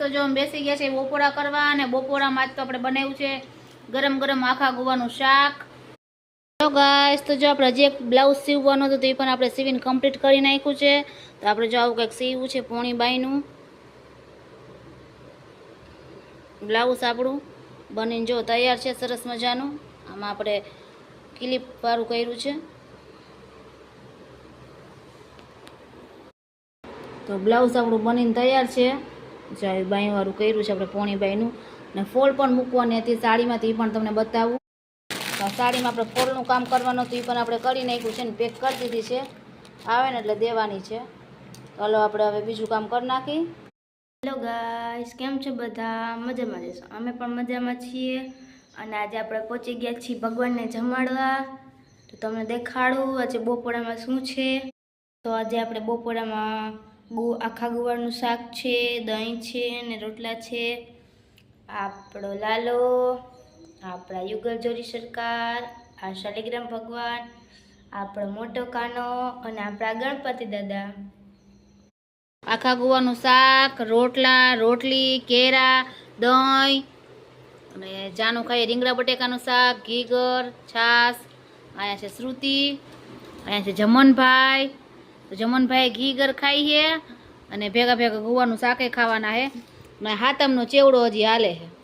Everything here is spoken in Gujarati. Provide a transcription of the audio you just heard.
તો જો અમે બેસી ગયા છે બપોરા કરવા અને બપોરામાં જ તો આપણે બનાવ્યું છે ગરમ ગરમ આખા ગોવાનું શાક. તો ગાઈસ તો જો આપણે જે બ્લાઉઝ સીવવાનો હતો તો એ પણ આપણે સીવીને કમ્પ્લીટ કરી નાખ્યું છે. તો આપણે જો આવું કંઈક સીવવું છે પોણી બાઈનું બ્લાઉઝ આપણું બનીને જો તૈયાર છે સરસ મજાનું. આમાં આપણે ક્લિપ વાળું કર્યું છે. તો બ્લાઉઝ આપણું બનીને તૈયાર છે. જો આવી વાળું કર્યું છે આપણે પોણી ને ફોલ પણ મૂકવાની હતી સાડીમાં તો પણ તમને બતાવું. સાડીમાં આપણે ફોલનું કામ કરવાનું હતું એ પણ આપણે કરી નાખ્યું છે ને પેક કરી દીધી છે. આવે ને એટલે દેવાની છે. ચાલો આપણે હવે બીજું કામ કરી નાખી. હેલો ગાઈસ, કેમ છો બધા? મજામાં જશો? અમે પણ મજામાં છીએ. અને આજે આપણે પહોંચી ગયા છીએ ભગવાનને જમાડવા. તો તમને દેખાડું, આજે બપોરામાં શું છે? તો આજે આપણે બપોરામાં ગુ આખા ગુવારનું શાક છે, દહીં છે ને રોટલા છે. આપણો લાલો, આપણા યુગલ જોરી સરકાર, આ શાલિગ્રામ ભગવાન, આપણો મોટો કાનો અને આપણા ગણપતિ દાદા. આખા ગુવાનું શાક, રોટલા, રોટલી, કેરા, દહીં અને જાનું ખાઈએ રીંગણા બટેકાનું શાક ઘીગર છાસ અહીંયા છે શ્રુતિ, અહીંયા છે જમનભાઈ. તો જમનભાઈ ઘર ખાઈ છે અને ભેગા ભેગા ગુવાનું શાકે ખાવાના છે. અને હાતમનો ચેવડો હજી હાલે છે.